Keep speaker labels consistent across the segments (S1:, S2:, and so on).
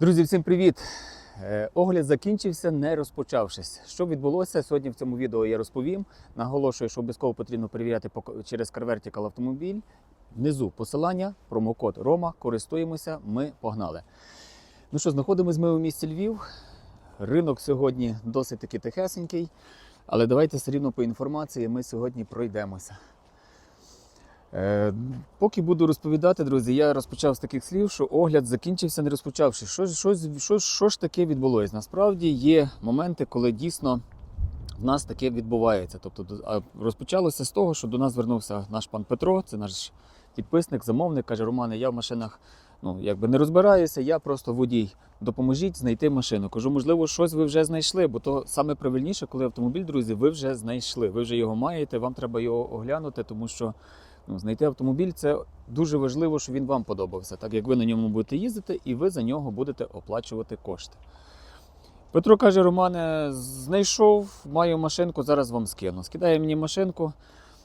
S1: Друзі, всім привіт! Е, Огляд закінчився, не розпочавшись. Що відбулося сьогодні в цьому відео, я розповім. Наголошую, що обов'язково потрібно перевіряти через CarVertical автомобіль. Внизу посилання, промокод Рома. Користуємося, ми погнали. Ну що, знаходимось ми у місті Львів. Ринок сьогодні досить таки тихесенький, але давайте все рівно по інформації ми сьогодні пройдемося. Е, поки буду розповідати, друзі, я розпочав з таких слів, що огляд закінчився не розпочавши. Що, що, що, що ж таке відбулося? Насправді є моменти, коли дійсно в нас таке відбувається. Тобто, розпочалося з того, що до нас звернувся наш пан Петро, це наш підписник, замовник, каже: Романе, я в машинах ну, якби не розбираюся, я просто водій. Допоможіть знайти машину. Кажу, можливо, щось ви вже знайшли, бо то саме правильніше, коли автомобіль, друзі, ви вже знайшли. Ви вже його маєте, вам треба його оглянути, тому що знайти автомобіль це дуже важливо, щоб він вам подобався, так як ви на ньому будете їздити і ви за нього будете оплачувати кошти. Петро каже: Романе, знайшов, маю машинку, зараз вам скину. Скидає мені машинку.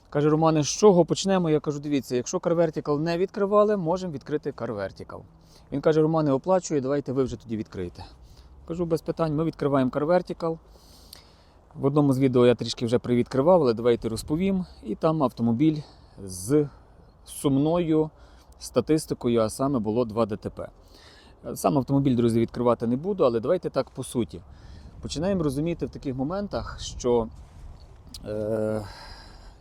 S1: Каже, Романе, з чого почнемо? Я кажу, дивіться, якщо CarVertical не відкривали, можемо відкрити CarVertical. Він каже, Романе, оплачує, давайте ви вже тоді відкриєте. Кажу, без питань, ми відкриваємо CarVertical. В одному з відео я трішки вже привідкривав, але давайте розповім. І там автомобіль з сумною статистикою, а саме було 2 ДТП. Сам автомобіль, друзі, відкривати не буду, але давайте так по суті. Починаємо розуміти в таких моментах, що е,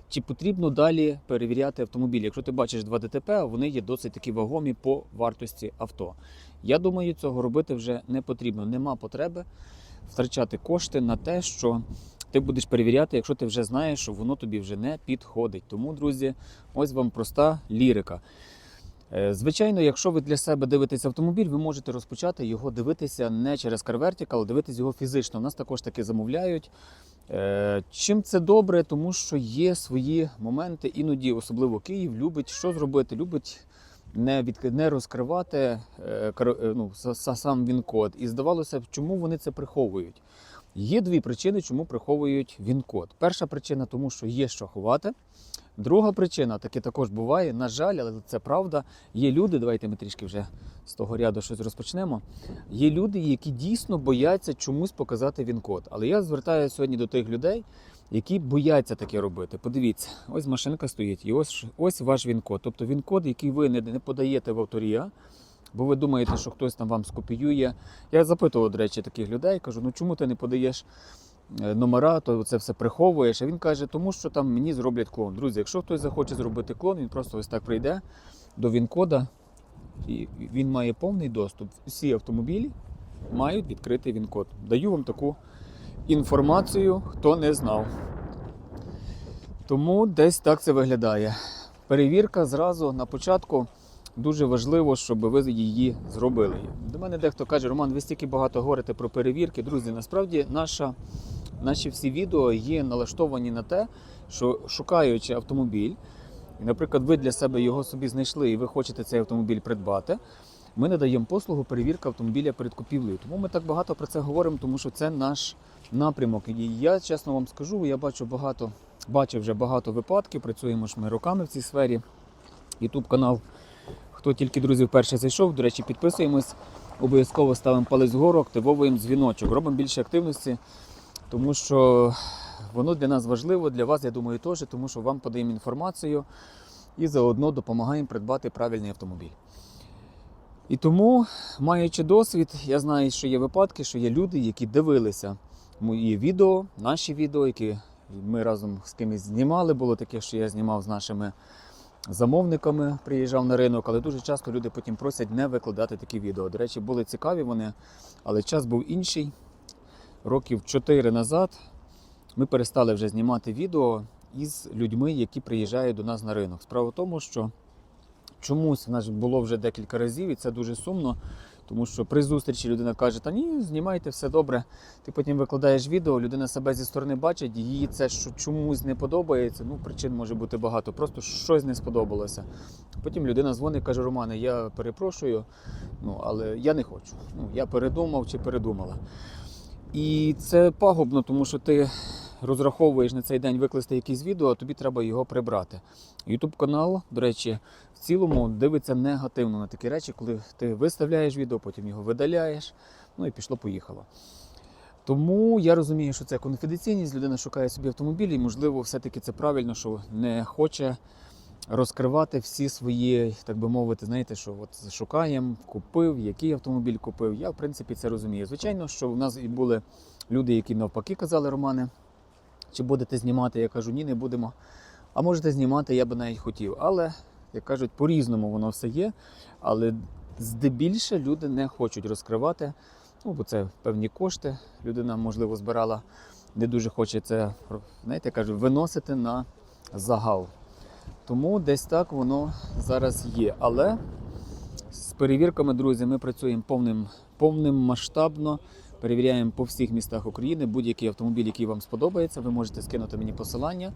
S1: чи потрібно далі перевіряти автомобіль. Якщо ти бачиш 2 ДТП, вони є досить такі вагомі по вартості авто. Я думаю, цього робити вже не потрібно. Нема потреби втрачати кошти на те, що ти будеш перевіряти, якщо ти вже знаєш, що воно тобі вже не підходить. Тому, друзі, ось вам проста лірика. Е, Звичайно, якщо ви для себе дивитесь автомобіль, ви можете розпочати його дивитися не через CarVertical, а дивитись його фізично. У нас також таки замовляють. Е, Чим це добре, тому що є свої моменти, іноді, особливо Київ, любить що зробити, любить не від не розкривати е, ну, са- са- сам він-код. І здавалося б, чому вони це приховують. Є дві причини, чому приховують він-код. Перша причина, тому що є що ховати. Друга причина, таке також буває, на жаль, але це правда. Є люди, давайте ми трішки вже з того ряду щось розпочнемо. Є люди, які дійсно бояться чомусь показати він-код. Але я звертаюся сьогодні до тих людей, які бояться таке робити. Подивіться, ось машинка стоїть, і ось, ось ваш він-код. Тобто він-код, який ви не, не подаєте в авторія, бо ви думаєте, що хтось там вам скопіює. Я запитував, до речі, таких людей, кажу, ну чому ти не подаєш е, номера, то це все приховуєш. А він каже, тому що там мені зроблять клон. Друзі, якщо хтось захоче зробити клон, він просто ось так прийде до він-кода, і він має повний доступ. Всі автомобілі мають відкритий він-код. Даю вам таку інформацію, хто не знав. Тому десь так це виглядає. Перевірка зразу на початку. Дуже важливо, щоб ви її зробили. До мене дехто каже, Роман, ви стільки багато говорите про перевірки. Друзі, насправді наша, наші всі відео є налаштовані на те, що шукаючи автомобіль, і, наприклад, ви для себе його собі знайшли і ви хочете цей автомобіль придбати. Ми надаємо послугу перевірки автомобіля перед купівлею. Тому ми так багато про це говоримо, тому що це наш напрямок. І я чесно вам скажу, я бачу багато, бачив вже багато випадків. Працюємо ж ми роками в цій сфері. Ютуб канал. Хто тільки друзі вперше зайшов, до речі, підписуємось, обов'язково ставимо палець вгору, активовуємо дзвіночок, робимо більше активності, тому що воно для нас важливо, для вас, я думаю, теж, тому що вам подаємо інформацію і заодно допомагаємо придбати правильний автомобіль. І тому, маючи досвід, я знаю, що є випадки, що є люди, які дивилися мої відео, наші відео, які ми разом з кимось знімали. Було таке, що я знімав з нашими замовниками, приїжджав на ринок, але дуже часто люди потім просять не викладати такі відео. До речі, були цікаві вони, але час був інший. Років 4 назад ми перестали вже знімати відео із людьми, які приїжджають до нас на ринок. Справа в тому, що чомусь в нас було вже декілька разів, і це дуже сумно. Тому що при зустрічі людина каже, та ні, знімайте все добре. Ти потім викладаєш відео, людина себе зі сторони бачить, їй це що чомусь не подобається. Ну, причин може бути багато, просто щось не сподобалося. Потім людина дзвонить каже: Романе, я перепрошую, ну але я не хочу. Ну, я передумав чи передумала. І це пагубно, тому що ти розраховуєш на цей день викласти якесь відео, а тобі треба його прибрати. YouTube канал, до речі, в цілому дивиться негативно на такі речі, коли ти виставляєш відео, потім його видаляєш. Ну і пішло-поїхало. Тому я розумію, що це конфіденційність, людина шукає собі автомобіль, і можливо, все-таки це правильно, що не хоче розкривати всі свої, так би мовити, знаєте, що от шукаємо, купив, який автомобіль купив. Я, в принципі, це розумію. Звичайно, що в нас і були люди, які навпаки казали, Романе, чи будете знімати? Я кажу, ні, не будемо. А можете знімати, я би навіть хотів. Але, як кажуть, по-різному воно все є. Але здебільше люди не хочуть розкривати, ну, бо це певні кошти. Людина, можливо, збирала, не дуже хоче це, знаєте, кажу, виносити на загал. Тому десь так воно зараз є. Але з перевірками, друзі, ми працюємо повним, повним масштабно. Перевіряємо по всіх містах України. Будь-який автомобіль, який вам сподобається, ви можете скинути мені посилання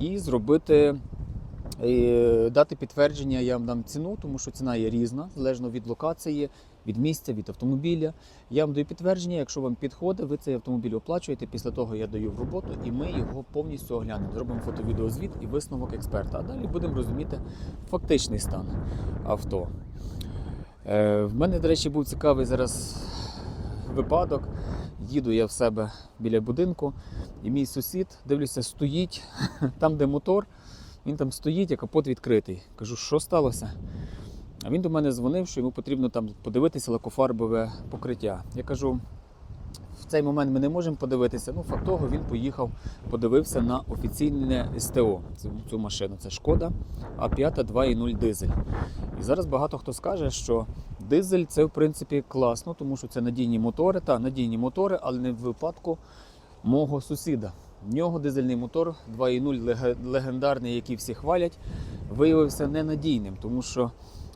S1: і зробити, е, дати підтвердження, я вам дам ціну, тому що ціна є різна, залежно від локації, від місця, від автомобіля. Я вам даю підтвердження, якщо вам підходить, ви цей автомобіль оплачуєте. Після того я даю в роботу і ми його повністю оглянемо. Зробимо фото-відеозвіт і висновок експерта. А далі будемо розуміти фактичний стан авто. Е, в мене, до речі, був цікавий зараз випадок. Їду я в себе біля будинку, і мій сусід, дивлюся, стоїть там, де мотор. Він там стоїть, а капот відкритий. Кажу, що сталося? А він до мене дзвонив, що йому потрібно там подивитися лакофарбове покриття. Я кажу, в цей момент ми не можемо подивитися. Ну, факт того, він поїхав, подивився на офіційне СТО цю, цю машину. Це шкода А5 2.0 дизель. І зараз багато хто скаже, що дизель це в принципі класно, тому що це надійні мотори, та надійні мотори, але не в випадку мого сусіда. В нього дизельний мотор 2.0 легендарний, який всі хвалять, виявився ненадійним, тому що,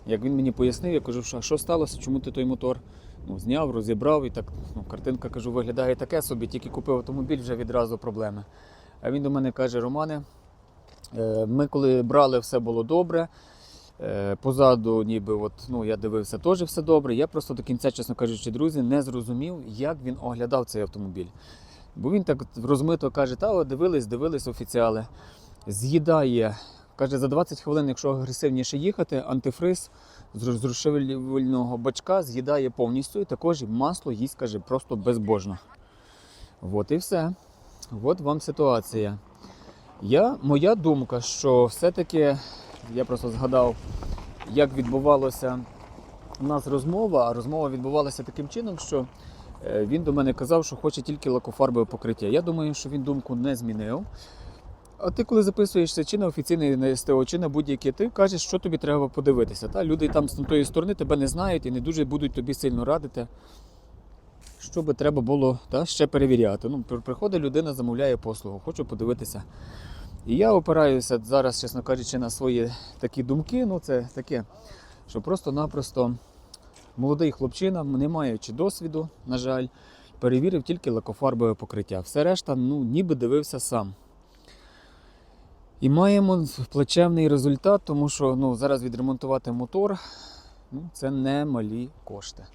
S1: як він мені пояснив, я кажу, що а що сталося, чому ти той мотор ну, зняв, розібрав і так ну, картинка кажу, виглядає таке собі, тільки купив автомобіль, вже відразу проблеми. А він до мене каже: Романе, е, ми коли брали, все було добре. Е, Позаду, ніби от, ну, я дивився, теж все добре. Я просто до кінця, чесно кажучи, друзі, не зрозумів, як він оглядав цей автомобіль. Бо він так розмито каже, та о, дивились, дивились офіціали. З'їдає, каже, за 20 хвилин, якщо агресивніше їхати, антифриз з роз- з розширювального бачка з'їдає повністю і також масло їсть, каже, просто безбожно. От і все. От вам ситуація. Я, моя думка, що все-таки я просто згадав, як відбувалося у нас розмова, а розмова відбувалася таким чином, що е, він до мене казав, що хоче тільки лакофарбове покриття. Я думаю, що він думку не змінив. А ти, коли записуєшся чи на офіційний СТО, чи на будь-яке, ти кажеш, що тобі треба подивитися. Та? Люди там з тої сторони тебе не знають і не дуже будуть тобі сильно радити. Що би треба було та, ще перевіряти. Ну, приходить людина, замовляє послугу, хочу подивитися. І я опираюся зараз, чесно кажучи, на свої такі думки. Ну, це таке, що просто-напросто молодий хлопчина, не маючи досвіду, на жаль, перевірив тільки лакофарбове покриття. Все решта, ну, ніби дивився сам. І маємо плачевний результат, тому що ну, зараз відремонтувати мотор ну, це не малі кошти.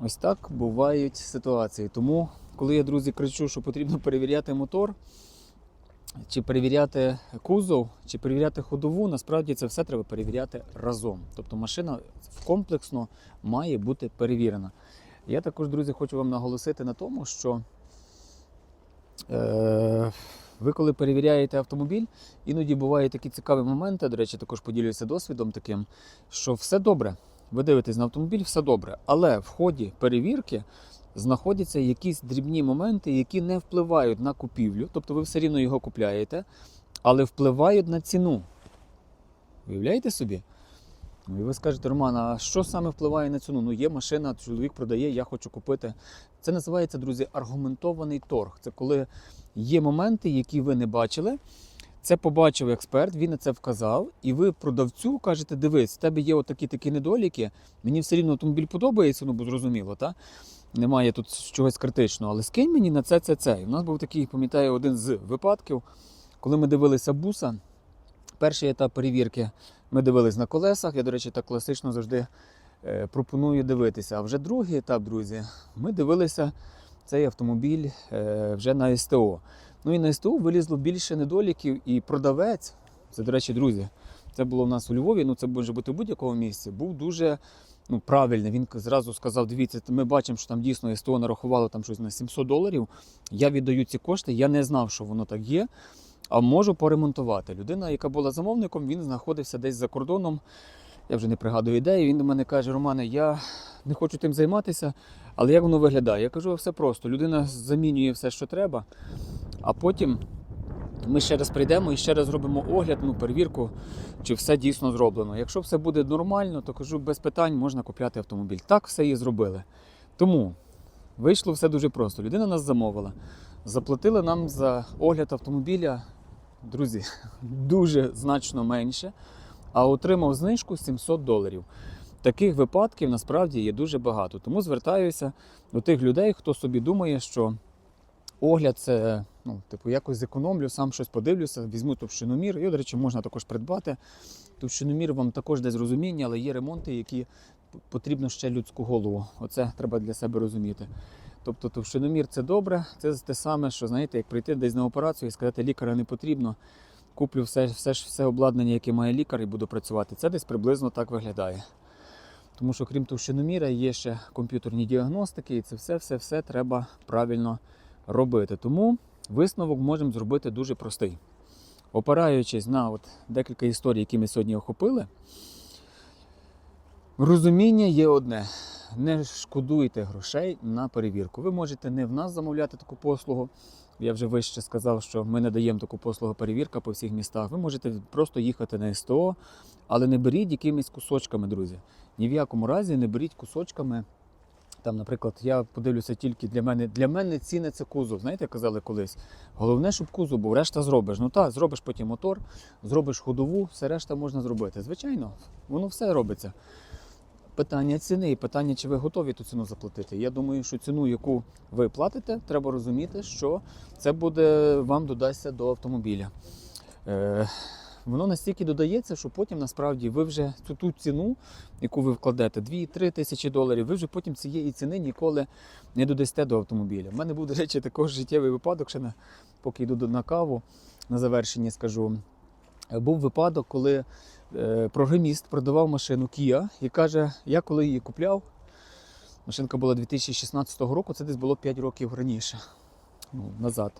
S1: Ось так бувають ситуації. Тому, коли я, друзі, кричу, що потрібно перевіряти мотор, чи перевіряти кузов, чи перевіряти ходову, насправді це все треба перевіряти разом. Тобто машина комплексно має бути перевірена. Я також, друзі, хочу вам наголосити на тому, що е, ви, коли перевіряєте автомобіль, іноді бувають такі цікаві моменти. До речі, також поділюся досвідом таким, що все добре. Ви дивитесь на автомобіль, все добре. Але в ході перевірки знаходяться якісь дрібні моменти, які не впливають на купівлю. Тобто ви все рівно його купляєте, але впливають на ціну. Уявляєте собі? І ви скажете, Роман, а що саме впливає на ціну? Ну, є машина, чоловік продає, я хочу купити. Це називається, друзі, аргументований торг. Це коли є моменти, які ви не бачили. Це побачив експерт, він на це вказав, і ви продавцю кажете: дивись, в тебе є отакі такі недоліки. Мені все рівно автомобіль подобається, ну бо зрозуміло, та? немає тут чогось критичного, але скинь мені на це, це, це. І в нас був такий, пам'ятаю, один з випадків, коли ми дивилися буса. Перший етап перевірки ми дивились на колесах. Я, до речі, так класично завжди е, пропоную дивитися. А вже другий етап, друзі, ми дивилися цей автомобіль е, вже на СТО. Ну і на СТО вилізло більше недоліків, і продавець, це, до речі, друзі, це було в нас у Львові, ну це може бути в будь-якому місці, був дуже ну, правильний. Він зразу сказав: дивіться, ми бачимо, що там дійсно СТО нарахувало там щось на 700 доларів. Я віддаю ці кошти, я не знав, що воно так є. А можу поремонтувати. Людина, яка була замовником, він знаходився десь за кордоном. Я вже не пригадую ідеї. Він до мене каже: Романе, я не хочу тим займатися, але як воно виглядає? Я кажу, все просто. Людина замінює все, що треба, а потім ми ще раз прийдемо і ще раз зробимо огляд, ну, перевірку, чи все дійсно зроблено. Якщо все буде нормально, то кажу, без питань можна купляти автомобіль. Так все і зробили. Тому вийшло все дуже просто. Людина нас замовила. Заплатили нам за огляд автомобіля, друзі, дуже значно менше, а отримав знижку 700 доларів. Таких випадків насправді є дуже багато. Тому звертаюся до тих людей, хто собі думає, що огляд це, ну, типу, якось зекономлю, сам щось подивлюся, візьму товщиномір. І, до речі, можна також придбати. Товщиномір вам також десь розуміння, але є ремонти, які потрібно ще людську голову. Оце треба для себе розуміти. Тобто товщиномір це добре, це те саме, що знаєте, як прийти десь на операцію і сказати, лікаря не потрібно. Куплю все, все, все обладнання, яке має лікар, і буду працювати. Це десь приблизно так виглядає. Тому що крім товщиноміра, є ще комп'ютерні діагностики, і це все, все, все треба правильно робити. Тому висновок можемо зробити дуже простий. Опираючись на от декілька історій, які ми сьогодні охопили, розуміння є одне: не шкодуйте грошей на перевірку. Ви можете не в нас замовляти таку послугу. Я вже вище сказав, що ми не даємо таку послугу перевірка по всіх містах. Ви можете просто їхати на СТО, але не беріть якимись кусочками, друзі. Ні в якому разі не беріть кусочками. Там, наприклад, я подивлюся тільки для мене. Для мене ціне це кузов. Знаєте, казали колись. Головне, щоб кузов був, решта зробиш. Ну так, зробиш потім мотор, зробиш ходову, все решта можна зробити. Звичайно, воно все робиться. Питання ціни і питання, чи ви готові ту ціну заплатити. Я думаю, що ціну, яку ви платите, треба розуміти, що це буде вам додасться до автомобіля. Е, воно настільки додається, що потім насправді ви вже цю ту ціну, яку ви вкладете, 2-3 тисячі доларів, ви вже потім цієї ціни ніколи не додасте до автомобіля. У мене був, до речі, також життєвий випадок, ще на, поки йду на каву, на завершенні скажу. Був випадок, коли програміст продавав машину Kia і каже, я коли її купляв, машинка була 2016 року, це десь було 5 років раніше, ну, назад.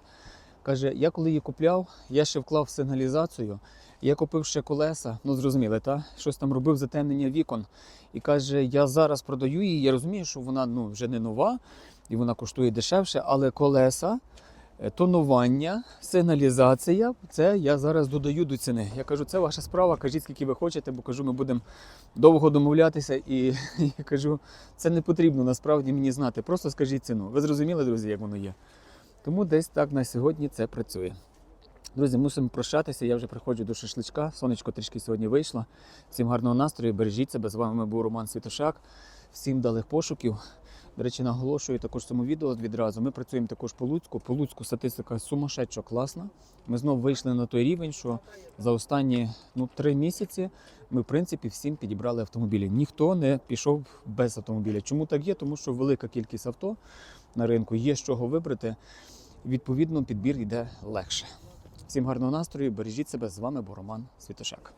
S1: Каже, я коли її купляв, я ще вклав сигналізацію, я купив ще колеса, ну зрозуміли, та? щось там робив затемнення вікон. І каже, я зараз продаю її, я розумію, що вона ну, вже не нова і вона коштує дешевше, але колеса, е, тонування, сигналізація це я зараз додаю до ціни. Я кажу, це ваша справа, кажіть, скільки ви хочете, бо кажу, ми будемо довго домовлятися, і я кажу, це не потрібно насправді мені знати. Просто скажіть ціну. Ви зрозуміли, друзі, як воно є? Тому десь так на сьогодні це працює. Друзі, мусимо прощатися. Я вже приходжу до шашличка. Сонечко трішки сьогодні вийшло. Всім гарного настрою, бережіть себе. З вами був Роман Світошак. Всім далих пошуків. До речі, наголошую також цьому відео відразу. Ми працюємо також по Луцьку. По Луцьку статистика сумасшедшо класна. Ми знову вийшли на той рівень, що за останні ну, три місяці ми, в принципі, всім підібрали автомобілі. Ніхто не пішов без автомобіля. Чому так є? Тому що велика кількість авто на ринку, є з чого вибрати. Відповідно, підбір йде легше. Всім гарного настрою, бережіть себе. З вами був Роман Світошак.